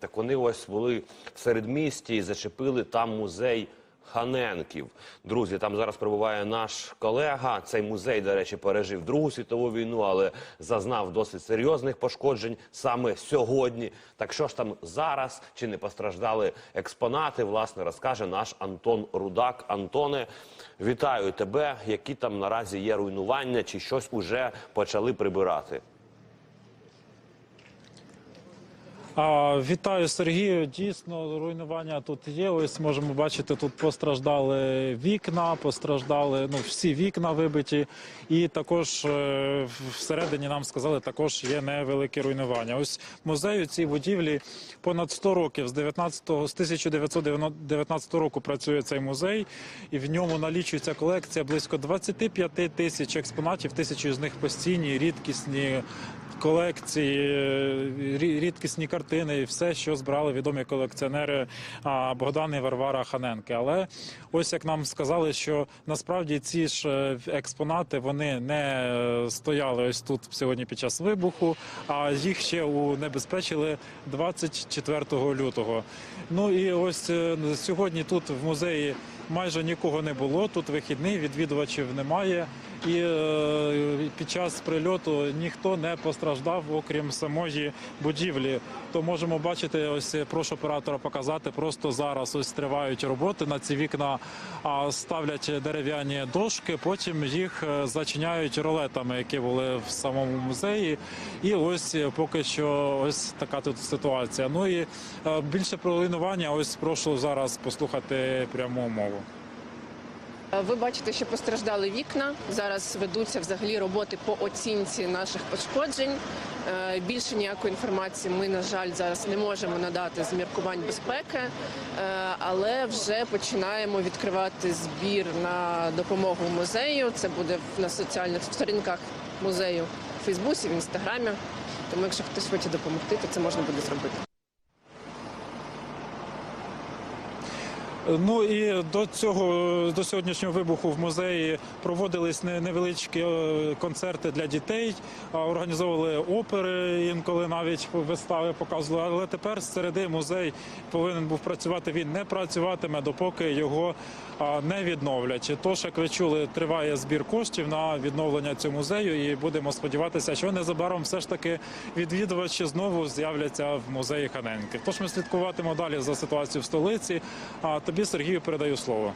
Так вони ось були в середмісті і зачепили там музей. Ханенків, друзі, там зараз перебуває наш колега. Цей музей, до речі, пережив Другу світову війну, але зазнав досить серйозних пошкоджень саме сьогодні. Так що ж там зараз чи не постраждали експонати? Власне, розкаже наш Антон Рудак. Антоне, вітаю тебе. Які там наразі є руйнування, чи щось уже почали прибирати? А, вітаю Сергію. Дійсно, руйнування тут є. Ось можемо бачити, тут постраждали вікна, постраждали ну всі вікна вибиті, і також е, всередині нам сказали, також є невелике руйнування. Ось музей у цій будівлі понад 100 років з 19 з 1919 року працює цей музей, і в ньому налічується колекція близько 25 тисяч експонатів. Тисячі з них постійні, рідкісні колекції, е, рідкісні картини, і все, що збирали відомі колекціонери Богдан і Варвара Ханенки. Але ось як нам сказали, що насправді ці ж е, експонати вони не е, стояли ось тут сьогодні під час вибуху, а їх ще унебезпечили 24 лютого. Ну і ось е, сьогодні тут в музеї майже нікого не було. Тут вихідний, відвідувачів немає. І е, під час прильоту ніхто не постраждав, окрім самої будівлі. То можемо бачити, ось е, прошу оператора показати. Просто зараз ось тривають роботи на ці вікна, ставлять дерев'яні дошки. Потім їх е, зачиняють ролетами, які були в самому музеї. І ось поки що ось така тут ситуація. Ну і більше про руйнування. Ось прошу зараз послухати пряму мову. Ви бачите, що постраждали вікна. Зараз ведуться взагалі роботи по оцінці наших пошкоджень. Е, Більше ніякої інформації ми, на жаль, зараз не можемо надати з міркувань безпеки, Е, але вже починаємо відкривати збір на допомогу музею. Це буде на соціальних сторінках музею в Фейсбуці, в інстаграмі. Тому, якщо хтось хоче допомогти, то це можна буде зробити. Ну і до цього до сьогоднішнього вибуху в музеї проводились не- невеличкі е, концерти для дітей, організовували опери, інколи навіть вистави показували. Але тепер середи музей повинен був працювати. Він не працюватиме, допоки його не відновлять. Тож, як ви чули, триває збір коштів на відновлення цього музею, і будемо сподіватися, що незабаром все ж таки відвідувачі знову з'являться в музеї Ханенки. Тож ми слідкуватимемо далі за ситуацією в столиці. Тобі, Сергію, передаю слово.